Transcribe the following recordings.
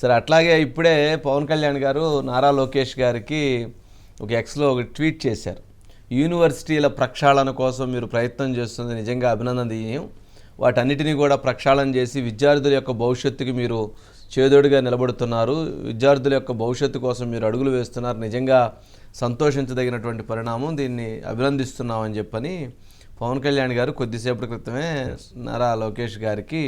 సరే అట్లాగే ఇప్పుడే పవన్ కళ్యాణ్ గారు నారా లోకేష్ గారికి ఒక ఎక్స్లో ఒక ట్వీట్ చేశారు. యూనివర్సిటీల ప్రక్షాళన కోసం మీరు ప్రయత్నం చేస్తుంది నిజంగా అభినందనీయం. వాటన్నిటినీ కూడా ప్రక్షాళన చేసి విద్యార్థుల యొక్క భవిష్యత్తుకి మీరు చేదోడుగా నిలబడుతున్నారు. విద్యార్థుల యొక్క భవిష్యత్తు కోసం మీరు అడుగులు వేస్తున్నారు. నిజంగా సంతోషించదగినటువంటి పరిణామం. దీన్ని అభినందిస్తున్నామని చెప్పని పవన్ కళ్యాణ్ గారు కొద్దిసేపటి క్రితమే నారా లోకేష్ గారికి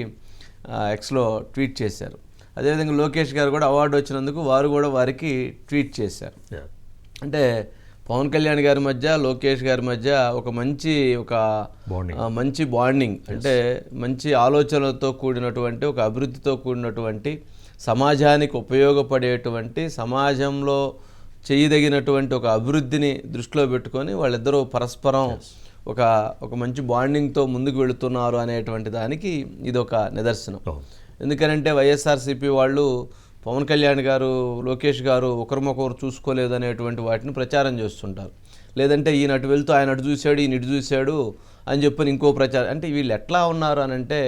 ఎక్స్లో ట్వీట్ చేశారు. అదేవిధంగా లోకేష్ గారు కూడా అవార్డు వచ్చినందుకు వారు కూడా వారికి ట్వీట్ చేశారు. అంటే పవన్ కళ్యాణ్ గారి మధ్య లోకేష్ గారి మధ్య ఒక మంచి ఒక మంచి బాండింగ్ అంటే మంచి ఆలోచనలతో కూడినటువంటి ఒక అభివృద్ధితో కూడినటువంటి సమాజానికి ఉపయోగపడేటువంటి సమాజంలో చేయదగినటువంటి ఒక అభివృద్ధిని దృష్టిలో పెట్టుకొని వాళ్ళిద్దరూ పరస్పరం ఒక ఒక మంచి బాండింగ్తో ముందుకు వెళుతున్నారు అనేటువంటి దానికి ఇది ఒక నిదర్శనం. అవును. ఎందుకనంటే వైఎస్ఆర్సీపీ వాళ్ళు పవన్ కళ్యాణ్ గారు లోకేష్ గారు ఒకరినొకరు చూసుకోలేదు అనేటువంటి వాటిని ప్రచారం చేస్తుంటారు. లేదంటే ఈయన అటు వెళ్తూ ఆయన అటు చూశాడు ఈయన ఇటు చూశాడు అని చెప్పని ఇంకో ప్రచారం. అంటే వీళ్ళు ఎట్లా ఉన్నారు అని అంటే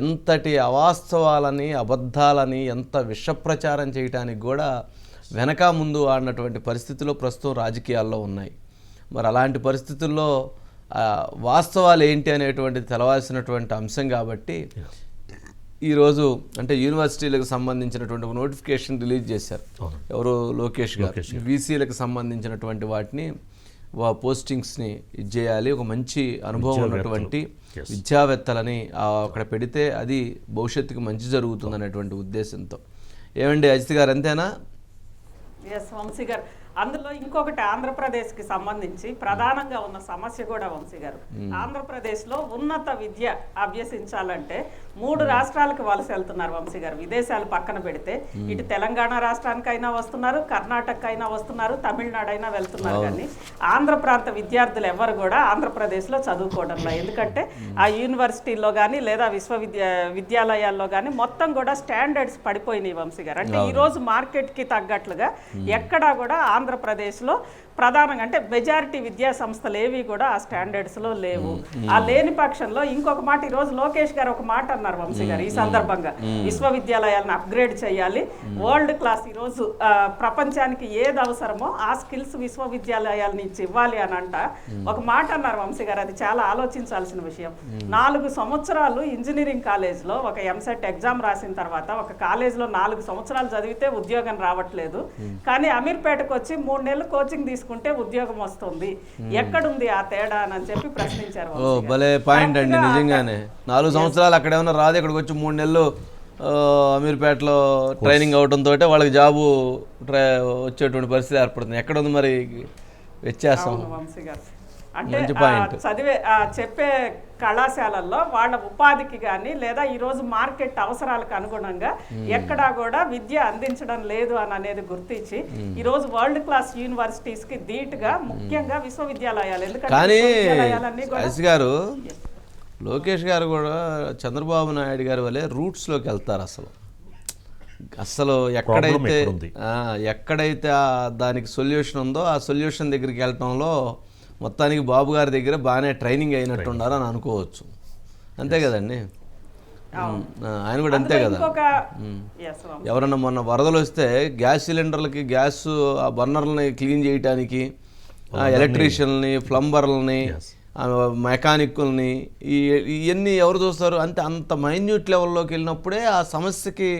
ఎంతటి అవాస్తవాలని అబద్ధాలని ఎంత విషప్రచారం చేయటానికి కూడా వెనక ముందు ఆడినటువంటి పరిస్థితులు ప్రస్తుతం రాజకీయాల్లో ఉన్నాయి. మరి అలాంటి పరిస్థితుల్లో వాస్తవాలు ఏంటి అనేటువంటిది తెలవాల్సినటువంటి అంశం కాబట్టి ఈరోజు అంటే యూనివర్సిటీలకు సంబంధించినటువంటి ఒక నోటిఫికేషన్ రిలీజ్ చేశారు. ఎవరు లోకేష్ గారు. వీసీలకు సంబంధించినటువంటి వాటిని వా పోస్టింగ్స్ని ఇది చేయాలి. ఒక మంచి అనుభవం ఉన్నటువంటి విద్యావేత్తలని అక్కడ పెడితే అది భవిష్యత్తుకు మంచి జరుగుతుంది అనేటువంటి ఉద్దేశంతో. ఏమండి అజిత్ గారు అంతేనా? ఎస్ వంశీ గారు. అందులో ఇంకొకటి ఆంధ్రప్రదేశ్కి సంబంధించి ప్రధానంగా ఉన్న సమస్య కూడా వంశీ గారు. ఆంధ్రప్రదేశ్లో ఉన్నత విద్య అభ్యసించాలంటే మూడు రాష్ట్రాలకు వలస వెళ్తున్నారు వంశీ గారు. విదేశాలు పక్కన పెడితే ఇటు తెలంగాణ రాష్ట్రానికైనా వస్తున్నారు కర్ణాటక అయినా వస్తున్నారు తమిళనాడు అయినా వెళ్తున్నారు కానీ ఆంధ్ర ప్రాంత విద్యార్థులు ఎవరు కూడా ఆంధ్రప్రదేశ్లో చదువుకోవడంలో. ఎందుకంటే ఆ యూనివర్సిటీల్లో కానీ లేదా విశ్వవిద్యా విద్యాలయాల్లో కానీ మొత్తం కూడా స్టాండర్డ్స్ పడిపోయినాయి వంశీ గారు. అంటే ఈ రోజు మార్కెట్కి తగ్గట్లుగా ఎక్కడా కూడా ఆంధ్రప్రదేశ్లో ప్రధానంగా అంటే మెజారిటీ విద్యా సంస్థలు ఏవి కూడా ఆ స్టాండర్డ్స్లో లేవు. ఆ లేని పక్షంలో ఇంకొక మాట ఈ రోజు లోకేష్ గారు ఒక మాట అన్నారు వంశీ గారు ఈ సందర్భంగా. విశ్వవిద్యాలయాలను అప్గ్రేడ్ చేయాలి. వరల్డ్ క్లాస్ ఈ రోజు ఆ, ప్రపంచానికి ఏది అవసరమో ఆ స్కిల్స్ విశ్వవిద్యాలయాల నుంచి ఇవ్వాలి అని అంట. ఒక మాట అన్నారు వంశీ గారు అది చాలా ఆలోచించాల్సిన విషయం. నాలుగు సంవత్సరాలు ఇంజనీరింగ్ కాలేజ్లో ఒక ఎంసెట్ ఎగ్జామ్ రాసిన తర్వాత ఒక కాలేజ్లో నాలుగు సంవత్సరాలు చదివితే ఉద్యోగం రావట్లేదు. కానీ అమీర్పేటకు వచ్చి మూడు నెలలు కోచింగ్ తీసుకుంటే ఉద్యోగం వస్తుంది. ఎక్కడుంది ఆ తేడా అని చెప్పి ప్రశ్నించారు ఓ. భలే పాయింట్ అండి నిజంగానే. నాలుగు సంవత్సరాలు అక్కడ ఏమన్నా రాదు ఇక్కడికి వచ్చి మూడు నెలలు ఆ, అమీర్పేటలో ట్రైనింగ్ అవడంతో వాళ్ళకి జాబు ట్రై వచ్చేటువంటి పరిస్థితి ఏర్పడుతుంది. ఎక్కడ ఉంది మరి వ్యత్యాసం అవును వంశీ గారు అంటే. చదివే చెప్పే కళాశాలల్లో వాళ్ళ ఉపాధికి కానీ లేదా ఈ రోజు మార్కెట్ అవసరాలకు అనుగుణంగా ఎక్కడా కూడా విద్య అందించడం లేదు అని అనేది గుర్తించి ఈ రోజు వరల్డ్ క్లాస్ యూనివర్సిటీస్కి ధీటుగా ముఖ్యంగా విశ్వవిద్యాలయాలు. ఎందుకంటే గారు లోకేష్ గారు కూడా చంద్రబాబు నాయుడు గారి వల్లే రూట్స్లోకి వెళ్తారు అసలు. అసలు ఎక్కడైతే ఎక్కడైతే దానికి సొల్యూషన్ ఉందో ఆ సొల్యూషన్ దగ్గరికి వెళ్ళటంలో మొత్తానికి బాబు గారి దగ్గర బాగానే ట్రైనింగ్ అయినట్టున్నారు అని అనుకోవచ్చు. అంతే కదండి? ఆయన కూడా అంతే కదా? ఇంకొక Yes, వంశీ. ఎవరన్నా మొన్న వరదలు వస్తే గ్యాస్ సిలిండర్లకి గ్యాస్ ఆ బర్నర్లని క్లీన్ చేయడానికి ఎలక్ట్రీషియన్ని ప్లంబర్లని మెకానిక్ని ఈ ఇవన్నీ ఎవరు చూస్తారు? అంటే అంత మైన్యూట్ లెవెల్లోకి వెళ్ళినప్పుడే ఆ సమస్యకి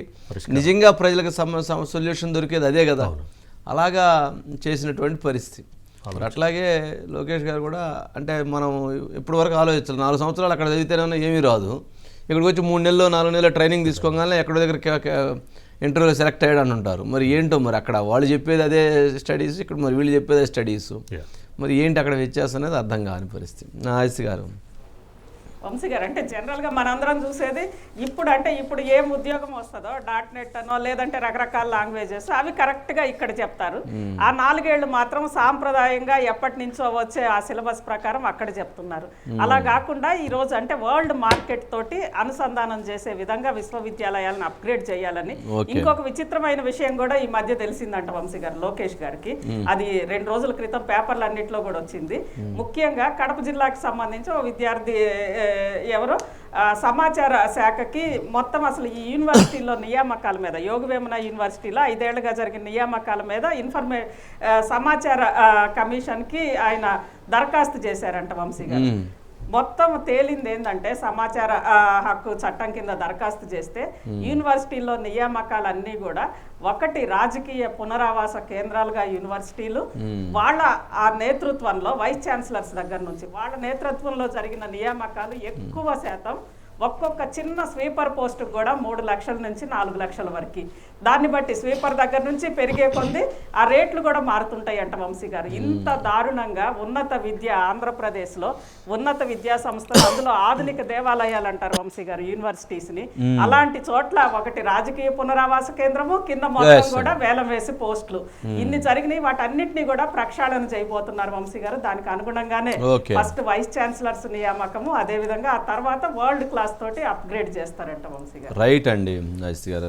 నిజంగా ప్రజలకు సమ సొల్యూషన్ దొరికేది అదే కదా? అలాగా చేసినటువంటి పరిస్థితి. మరి అట్లాగే లోకేష్ గారు కూడా అంటే మనం ఇప్పటి వరకు ఆలోచించాలి? నాలుగు సంవత్సరాలు అక్కడ చదివితేనే ఏమీ రాదు. ఇక్కడికి వచ్చి మూడు నెలలు నాలుగు నెలలు ట్రైనింగ్ తీసుకోగానే ఎక్కడో దగ్గర ఇంటర్వ్యూలో సెలెక్ట్ అయ్యాడు అని ఉంటారు. మరి ఏంటో మరి అక్కడ వాళ్ళు చెప్పేది అదే స్టడీస్ ఇక్కడ మరి వీళ్ళు చెప్పేది స్టడీస్. మరి ఏంటి అక్కడ వ్యత్యాసం అనేది అర్థం కాని పరిస్థితి. నా ఆశ గారు. వంశీ గారు అంటే జనరల్గా మనందరం చూసేది ఇప్పుడు అంటే ఇప్పుడు ఏం ఉద్యోగం వస్తుందో డాట్ నెట్ అనో లేదంటే రకరకాల లాంగ్వేజెస్ అవి కరెక్ట్గా ఇక్కడ చెప్తారు. ఆ నాలుగేళ్ళు మాత్రం సాంప్రదాయంగా ఎప్పటి నుంచో వచ్చే ఆ సిలబస్ ప్రకారం అక్కడ చెప్తున్నారు. అలా కాకుండా ఈ రోజు అంటే వరల్డ్ మార్కెట్ తోటి అనుసంధానం చేసే విధంగా విశ్వవిద్యాలయాలను అప్గ్రేడ్ చేయాలని. ఇంకొక విచిత్రమైన విషయం కూడా ఈ మధ్య తెలిసిందంట వంశీ గారు లోకేష్ గారికి. అది రెండు రోజుల క్రితం పేపర్లు అన్నింటిలో కూడా వచ్చింది. ముఖ్యంగా కడప జిల్లాకి సంబంధించి ఓ విద్యార్థి ఎవరో? ఆ, సమాచార శాఖకి మొత్తం అసలు ఈ యూనివర్సిటీలో నియామకాల మీద యోగవేమన యూనివర్సిటీలో ఐదేళ్ళుగా జరిగిన నియామకాల మీద ఇన్ఫర్మే సమాచార కమిషన్కి ఆయన దరఖాస్తు చేశారంట వంశీ గారు. మొత్తం తేలింది ఏంటంటే సమాచార హక్కు చట్టం కింద దరఖాస్తు చేస్తే యూనివర్సిటీల్లో నియామకాలన్నీ కూడా ఒకటి రాజకీయ పునరావాస కేంద్రాలుగా యూనివర్సిటీలు వాళ్ళ ఆ నేతృత్వంలో వైస్ ఛాన్సలర్స్ దగ్గర నుంచి వాళ్ళ నేతృత్వంలో జరిగిన నియామకాలు ఎక్కువ శాతం ఒక్కొక్క చిన్న స్వీపర్ పోస్ట్ కూడా మూడు లక్షల నుంచి నాలుగు లక్షల వరకు. దాన్ని బట్టి స్వీపర్ దగ్గర నుంచి పెరిగే కొద్ది ఆ రేట్లు కూడా మారుతుంటాయి అంట వంశీ గారు. ఇంత దారుణంగా ఉన్నత విద్య ఆంధ్రప్రదేశ్లో ఉన్నత విద్యా సంస్థలు అందులో ఆధునిక దేవాలయాలు అంటారు వంశీ గారు యూనివర్సిటీస్ని. అలాంటి చోట్ల ఒకటి రాజకీయ పునరావాస కేంద్రము కింద మొత్తం. కూడా వేలం వేసి పోస్టులు. ఇన్ని జరిగినాయి వాటన్నిటిని కూడా ప్రక్షాళన చేయబోతున్నారు వంశీ గారు. దానికి అనుగుణంగానే. ఫస్ట్ వైస్ ఛాన్సలర్స్ నియామకము అదే విధంగా ఆ తర్వాత వరల్డ్ క్లాస్ తోటి అప్గ్రేడ్ చేస్తారంట వంశీ గారు. రైట్ అండి నైస్ గారు.